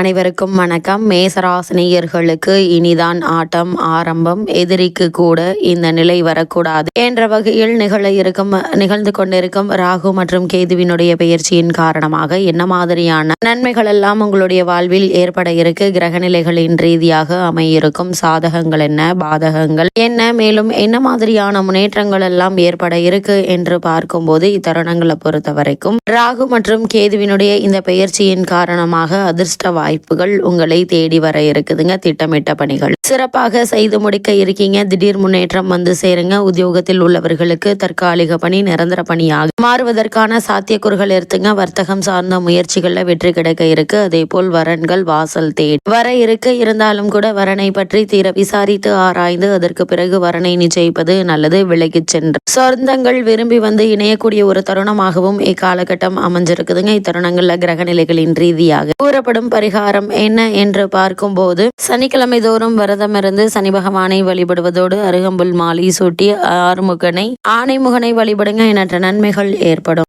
அனைவருக்கும் வணக்கம். மேசராசினியர்களுக்கு இனிதான் ஆட்டம் ஆரம்பம். எதிரிக்கு கூட இந்த நிலை வரக்கூடாது என்ற வகையில் நிகழ இருக்கும் நிகழ்ந்து கொண்டிருக்கும் ராகு மற்றும் கேதுவினுடைய பெயர்ச்சியின் காரணமாக என்ன மாதிரியான நன்மைகள் எல்லாம் உங்களுடைய வாழ்வில் ஏற்பட இருக்கு? கிரகநிலைகளின் ரீதியாக அமையிருக்கும் சாதகங்கள் என்ன? பாதகங்கள் என்ன? மேலும் என்ன மாதிரியான முன்னேற்றங்கள் எல்லாம் ஏற்பட இருக்கு என்று பார்க்கும்போது இத்தருணங்களை பொறுத்த வரைக்கும் ராகு மற்றும் கேதுவினுடைய இந்த பெயர்ச்சியின் காரணமாக அதிர்ஷ்ட வாய்ப்புகள் உங்களை தேடி வர இருக்குதுங்க. திட்டமிட்ட பணிகள். சிறப்பாக செய்து முடிக்க இருக்கீங்க. திடீர் முன்னேற்றம் வந்து சேருங்க. உத்தியோகத்தில் உள்ளவர்களுக்கு தற்காலிக பணி நிரந்தர பணியாக மாறுவதற்கான சாத்தியக்கூறுகள் இருக்குங்க வர்த்தகம் சார்ந்த முயற்சிகள்ல வெற்றி கிடைக்க இருக்கு. அதே போல் வரன்கள் வாசல் தேடி வர இருக்கு. இருந்தாலும் கூட வரனை பற்றி தீர விசாரித்து ஆராய்ந்து அதற்கு பிறகு வரனை நிச்சயிப்பது நல்லது. விலகிச் சென்று சொந்தங்கள் விரும்பி வந்து இணையக்கூடிய ஒரு தருணமாகவும் இக்காலகட்டம் அமைஞ்சிருக்குதுங்க. இத்தருணங்கள்ல கிரக நிலைகளின் ரீதியாக கூறப்படும் பரிகாரம் என்ன என்று பார்க்கும்போது சனிக்கிழமை தோறும் விரதம் இருந்து சனி பகவானை வழிபடுவதோடு அருகம்புல் மாலை சூட்டி ஆறுமுகனை ஆனைமுகனை வழிபடுங்க எண்ணற்ற நன்மைகள் ஏற்படும்.